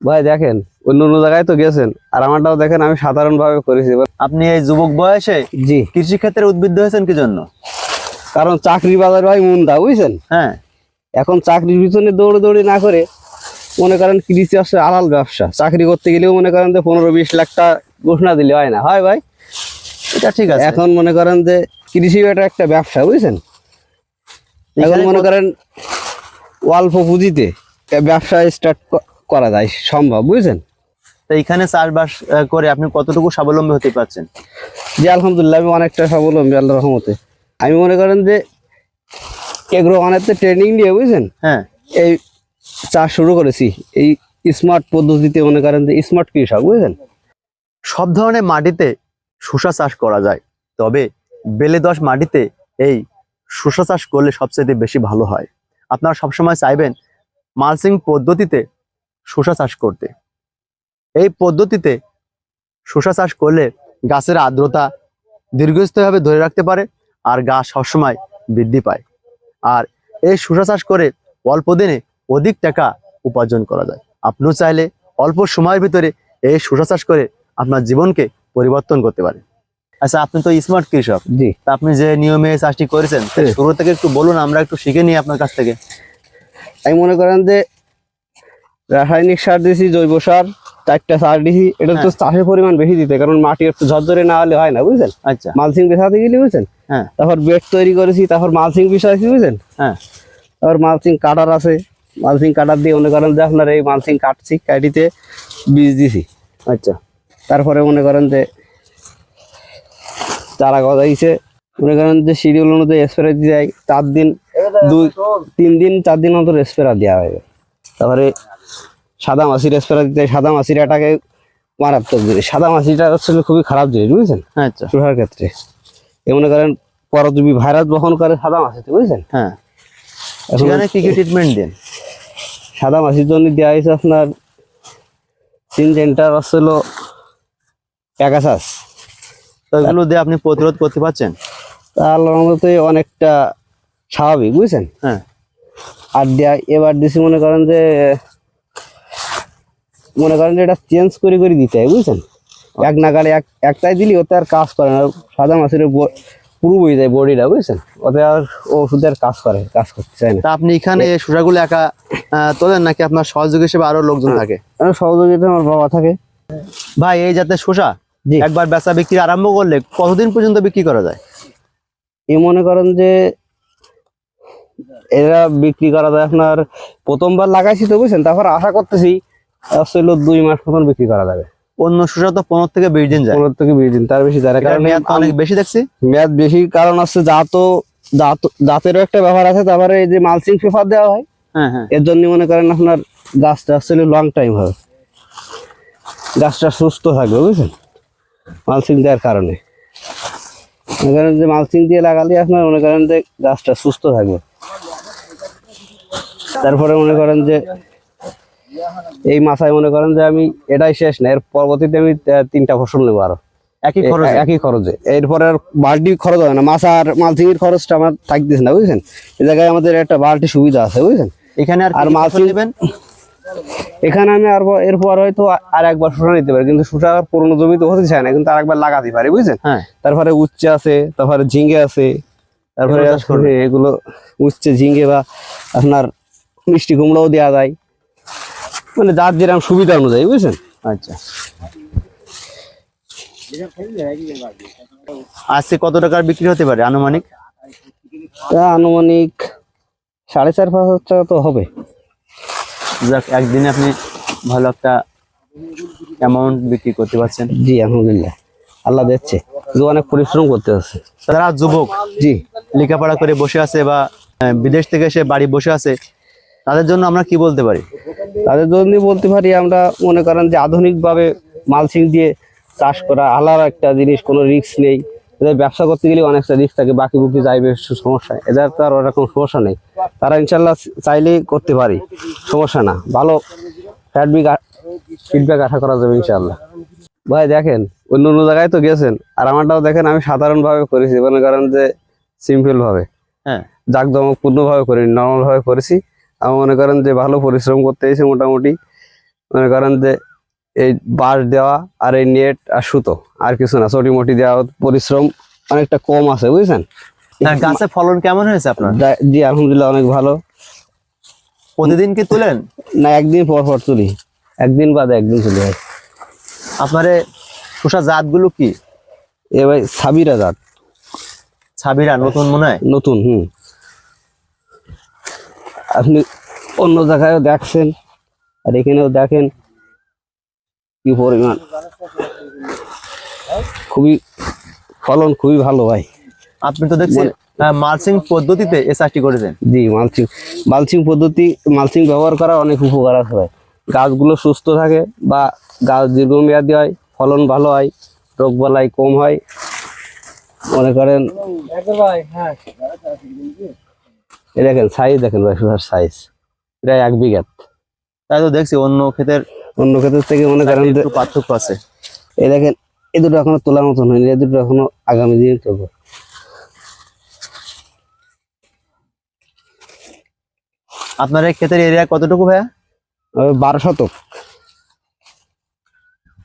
ভাই দেখেন অন্য অন্য জায়গায় তো গেছেন আর আমারটাও দেখেন আমি সাধারণ ভাবে করেছি। আপনি এই যুবক বয়সে জি। কৃষি ক্ষেত্রে উদ্বুদ্ধ হয়েছেন কি জন্য? কারণ চাকরি বাজার ভাই মুন্দা বুঝছেন? হ্যাঁ। এখন চাকরির পিছনে দৌড়ে না করে মনে করেন কৃষি হচ্ছে আলাল ব্যবসা। চাকরি করতে গেলেও মনে করেন যে পনেরো বিশ লাখ টাকা ঘোষণা দিলে হয় না। হয় ভাই? এটা ঠিক আছে। এখন মনে করেন যে কৃষি এটা একটা ব্যবসা বুঝছেন? এখন মনে করেন অল্প পুঁজিতে ব্যবসা স্টার্ট করা যায় সম্ভব বুঝছেন? তো এখানে চাষবাস করে আপনি কতটুকু স্বাবলম্বী হতে পারছেন? যে আলহামদুলিল্লাহ আমি অনেকটা স্বাবলম্বী আল্লাহ রহমতে। আমি মনে করেন যে এগুলো অনেকটা ট্রেনিং নিয়ে বুঝছেন? হ্যাঁ। এই চাষ শুরু করেছি। এই স্মার্ট পদ্ধতিতে মনে করেন যে স্মার্ট কৃষক বুঝলেন সব ধরনের মাটিতে শসা চাষ করা যায় তবে বেলে দশ মাটিতে এই শসা চাষ করলে সবচেয়ে বেশি ভালো হয়। আপনারা সবসময় চাইবেন মালসিং পদ্ধতিতে শসা চাষ করতে। এই পদ্ধতিতে শসা চাষ করলে গাছের আর্দ্রতা দীর্ঘস্থায়ীভাবে ধরে রাখতে পারে আর গাছ সবসময় বৃদ্ধি পায়। আর এই শসা চাষ করে অল্প দিনে অধিক টাকা উপার্জন করা যায়। আপনিও চাইলে অল্প সময়ের ভিতরে এই শসা চাষ করে আপনার জীবনকে পরিবর্তন করতে পারে আচ্ছা আপনি তো স্মার্ট কৃষক। জি। তা আপনি যে নিয়মে চাষটি করেছেন শুরু থেকে একটু বলুন আমরা একটু শিখে নিই আপনার কাছ থেকে। আমি মনে করেন যে রাসায়নিক সার দিয়েছি জৈব সার চারটা সার দিয়েছি এটা তো হ্যাঁ। চাষের পরিমাণ বেশি দিতে কারণ মাটি একটু ঝরঝরে না হলে হয় না বুঝলেন আচ্ছা। মালসিং বেসাতে গেলে বুঝছেন? হ্যাঁ। তারপর বেড তৈরি করেছি তারপর মালসিং বিছাইছি বুঝছেন? হ্যাঁ। তারপর মালসিং কাটার আছে। মালসিং কাটার দিয়ে মনে করেন যে আপনার এই মালসিং কাটছি কাটিতে বীজ দিছি। আচ্ছা। তারপরে মনে করেন যে চারা গজাইছে। মনে করেন যে শিডিউল অনুযায়ী স্প্রে দিয়ে যায় চার দিন দুই তিন দিন চার দিন অন্তর স্প্রে দেওয়া হবে তারপরে সাদা মাছির স্প্রে দিতে সাদা মাছির এটাকে মারাত্মক জিনিস। সাদা মাছিটা হচ্ছে খুবই খারাপ জিনিস বুঝছেন? আচ্ছা। শোষার ক্ষেত্রে। এ মনে করেন পরজীবী ভাইরাস বহন করে সাদা মাছিতে বুঝছেন? হ্যাঁ। এখন সেখানে কি কি ট্রিটমেন্ট দেন? সাদা মাছির জন্য দেওয়া হয়েছে আপনার সিনজেন্টার হচ্ছিল প্যাকাসাস এগুলো দিয়ে আপনি প্রতিরোধ করতে পারছেন? তাহলে মতে অনেকটা স্বাভাবিক বুঝছেন? হ্যাঁ। আর দেয়া এবার দিছি মনে করেন যে মনে করেন যে এটা চেঞ্জ করে করে দিতে হয় বুঝছেন? এক নাগারে এক একটাই দিলি ওতে আর কাজ করে না। সাদা মাছের পুরো বই যায় বডিটা বুঝছেন? ওতে আর ও ওষুধের কাজ করে কাজ করতে চায় না। তা আপনি এখানে এই শসাগুলো একা তোলেন নাকি আপনার সহযোগী হিসেবে আরও লোকজন থাকে? আর সহযোগিতা আমার বাবা থাকে। ভাই এই জাতের শসা জি। একবার বেচা বিক্রি আরম্ভ করলে কতদিন পর্যন্ত বিক্রি করা যায়? এই মনে করেন যে এরা বিক্রি করা যায় আপনার প্রথমবার লাগাইছি তো বুঝছেন? তারপর আশা করতেছি আসলে দুই মাস মতন বিক্রি করা যাবে। অন্য শসা তো পনেরো থেকে বিশ দিন যায়। পনেরো থেকে বিশ দিন তার বেশি যায় না কারণ মেয়াদ অনেক বেশি দেখছি। মেয়াদ বেশি কারণ হচ্ছে জাত জাত জাতেরও একটা ব্যাপার আছে তারপরে এই যে মালচিং পেপার দেওয়া হয় হ্যাঁ হ্যাঁ। এর জন্য মনে করেন আপনার গাছটা আসলে লং টাইম হবে। গাছটা সুস্থ থাকবে বুঝছেন? মালচিং দেওয়ার কারণে। মনে করেন যে মালচিং দিয়ে লাগালে আপনার মনে করেন যে গাছটা সুস্থ থাকবে। তারপরে মনে করেন যে এই মাথায় মনে করেন যে আমি এটাই শেষ না এর পরবর্তীতে আমি তিনটা ফসল নেব আরও। একই খরচ? একই খরচে। এরপরে আর বাল্টি খরচ হবে না মাছ আর মালচিংয়ের খরচটা আমার থাকতেছে না বুঝছেন? এই জায়গায় আমাদের একটা বাল্টি সুবিধা আছে বুঝছেন? এখানে আর আর আর মাছ- নেবেন? এখানে আমি আর এরপর হয়তো আর একবার শোষা নিতে পারি কিন্তু শোষা পুরোনো জমিতে হতে চায় না কিন্তু আরেকবার লাগাতে পারি বুঝছেন? হ্যাঁ। তারপরে উচ্ছে আছে তারপরে ঝিঙ্গে আছে তারপরে এগুলো উচ্ছে ঝিঙ্গে বা আপনার মিষ্টি কুমড়াও দেওয়া যায়। মানে যার যেরকম সুবিধা অনুযায়ী বুঝছেন? আচ্ছা। আজকে কত টাকার বিক্রি হতে পারে আনুমানিক? তা আনুমানিক সাড়ে চার পাঁচ হাজার টাকা তো হবে। যাক একদিনে আপনি ভালো একটা অ্যামাউন্ট বিক্রি করতে পারছেন। জি আলহামদুলিল্লাহ। আল্লাহ দিচ্ছে কিন্তু অনেক পরিশ্রম করতে হচ্ছে যারা যুবক জি। লেখাপড়া করে বসে আছে বা বিদেশ থেকে এসে বাড়ি বসে আছে তাদের জন্য আমরা কি বলতে পারি? তাদের জন্য বলতে পারি আমরা মনে করেন যে আধুনিকভাবে মালচিং দিয়ে চাষ করা আলাদা একটা জিনিস কোনো রিস্ক নেই। এদের ব্যবসা করতে গেলে অনেকটা রিস্ক থাকে বাকি বুকি যাইবে সমস্যা এদের তো আর ওরকম সমস্যা নেই। তারা ইনশাল্লাহ চাইলেই করতে পারি সমস্যা না। ভালো ফিডব্যাক ফিডব্যাক আশা করা যাবে ইনশাল্লাহ ভাই দেখেন অন্য অন্য জায়গায় তো গেছেন আর আমারটাও দেখেন আমি সাধারণভাবে করেছি। মনে করেন যে সিম্পলভাবে হ্যাঁ। জাঁকজমকপূর্ণ ভাবে করিনি নর্মাল ভাবে করেছি। আমি মনে করেন যে ভালো পরিশ্রম করতে এসে মোটামুটি। মনে করেন যে এই বাঁশ দেওয়া আর এই নেট আর সুতো আর কিছু না চটি মোটি দেওয়া পরিশ্রম অনেকটা কম আছে বুঝছেন? গাছে ফলন কেমন হয়েছে আপনার? জি আলহামদুলিল্লাহ অনেক ভালো। প্রতিদিন কি তুলেন? না একদিন পর পর তুলি। একদিন বাদে একদিন তুলি হয় আপনার শসা জাতগুলো কি? এ ভাই সাবিরা জাত। সাবিরা নতুন মনে হয়? নতুন হুম। আপনি অন্য জায়গায়ও দেখছেন আর এখানেও দেখেন কি পরিমাণ। খুবই ফলন খুবই ভালো ভাই। আপনি তো দেখছি মালচিং পদ্ধতিতে এ চাষটি করেছেন। জি মালচিং। মালচিং পদ্ধতি মালচিং ব্যবহার করা অনেক উপকার আছে ভাই। গাছগুলো সুস্থ থাকে বা গাছ দীর্ঘমেয়াদী হয় ফলন ভালো হয় রোগ বালাই কম হয়। মনে করেন এই দেখেন সাইজ দেখেন ভাই সুধার সাইজ এটা এক বিঘাত। তাই তো দেখছি অন্য ক্ষেতের অন্য ক্ষেতের থেকে মনে করেন পার্থক্য আছে। এই দেখেন এ দুটো এখনও তোলার মতন হয়নি এ দুটো এখনও আগামী দিনে তুলবো। আপনার এই ক্ষেতের এরিয়া কতটুকু ভাইয়া? বারো শতক।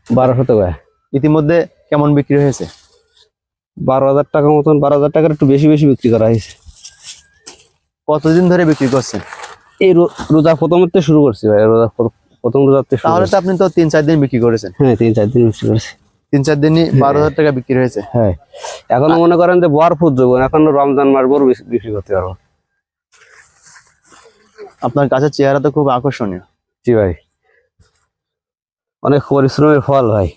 বারো শতক ভাই। ইতিমধ্যে কেমন বিক্রি হয়েছে? বারো হাজার টাকা মতন বারো হাজার টাকার একটু বেশি বেশি বিক্রি করা হয়েছে। কতদিন ধরে বিক্রি করছেন? এই রোজা প্রথমের থেকে শুরু করছি ভাই রোজা প্রথম শুরু তাহলে তো আপনি তো তিন চার দিন বিক্রি করেছেন। হ্যাঁ তিন চার দিন বিক্রি করছি। তিন চার দিনই বারো হাজার টাকা বিক্রি হয়েছে। হ্যাঁ। এখনও মনে করেন যে বরফুর যোগ এখনও রমজান মাস বড় বিক্রি করতে পারব। আপনার গাছের চেহারা তো খুব আকর্ষণীয়। জি ভাই। অনেক পরিশ্রমের ফল ভাই।